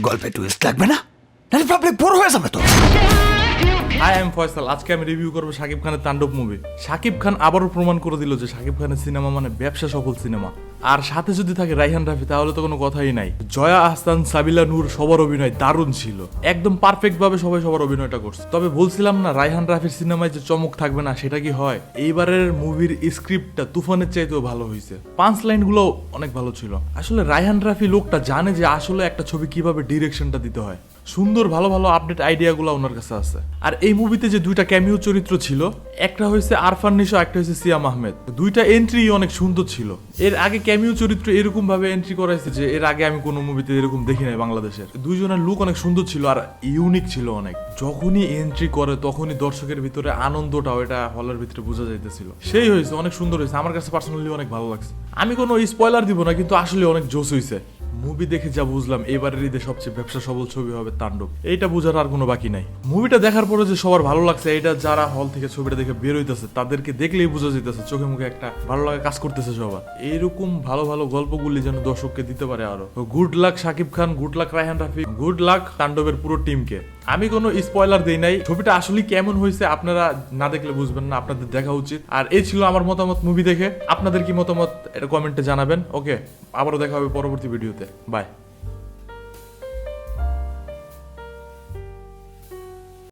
গল্পে টুইস্ট লাগবে না? নাহলে পাবলিক বোর হয়ে যাবে তো। হাই এম ফয়সাল আজকে আমি রিভিউ করব শাকিব খানের তাণ্ডব মুভি শাকিব খান আবারও প্রমাণ করে দিল যে শাকিব খানের সিনেমা মানে ব্যবসা সফল সিনেমা আর সাথে যদি থাকে রাইহান রাফি, তাহলে তো কোনো কথাই নাই। জয়া আহসান, সাবিলা নূর সবার অভিনয় দারুণ ছিল। একদম পারফেক্ট ভাবে সবাই সবার অভিনয়টা করছে। তবে বলছিলাম না, রাইহান রাফির সিনেমায় যে চমক থাকবে না, সেটা কি হয়? এইবারের মুভির স্ক্রিপ্টটা তুফানের চাইতেও ভালো হয়েছে। পাঁচ লাইনগুলো অনেক ভালো ছিল। আসলে রাইহান রাফি লোকটা জানে যে আসলে একটা ছবি কীভাবে ডিরেকশনটা দিতে হয়। সুন্দর ভালো ভালো আপডেট আইডিয়াগুলো ওনার কাছে আছে। আর এই মুভিতে যে দুইটা ক্যামিও চরিত্র ছিল, একটা হয়েছে আরফান নিশো, একটা হয়েছে সিয়াম আহমেদ। দুইটা এন্ট্রি অনেক সুন্দর ছিল। এর আগে ক্যামিও চরিত্র এরকম ভাবে এন্ট্রি করাইছে যে এর আগে আমি কোনো মুভিতে এরকম দেখি নাই বাংলাদেশের। দুইজনের লুক অনেক সুন্দর ছিল আর ইউনিক ছিল অনেক। যখনই এন্ট্রি করে, তখনই দর্শকের ভিতরে আনন্দটাও এটা হলের ভিতরে বোঝা যাইতেছিল। সেই হয়েছে, অনেক সুন্দর হয়েছে। আমার কাছে পার্সোনালি অনেক ভালো লাগছে। আমি কোনো স্পয়লার দিব না, কিন্তু আসলে অনেক জোস হয়েছে মুভি দেখে যা বুঝলাম এবারের ঈদে সবচেয়ে ব্যবসা সবল ছবি হবে তাণ্ডব। এইটা বোঝার আর কোনো বাকি নাই। মুভিটা দেখার পরে যে সবার ভালো লাগছে এটা যারা হল থেকে ছবিটা দেখে বের হইতেছে, তাদেরকে দেখলেই বোঝা যেতেছে চোখে মুখে একটা ভালো লাগা কাজ করতেছে সবার। এইরকম ভালো ভালো গল্পগুলি যেন দর্শককে দিতে পারে আরও। Good luck Shakib Khan good luck Raihan Rafi good luck তাণ্ডবের পুরো টিমকে আমি কোনো স্পয়লার দেই নাই, ছবিটা আসলে কেমন হয়েছে আপনারা না দেখলে বুঝবেন না, আপনাদের দেখা উচিত। আর এই ছিল আমার মতামত মুভি দেখে। আপনাদের কি মতামত, এটা কমেন্টে জানাবেন ওকে আবারও দেখা হবে পরবর্তী ভিডিওতে। বাই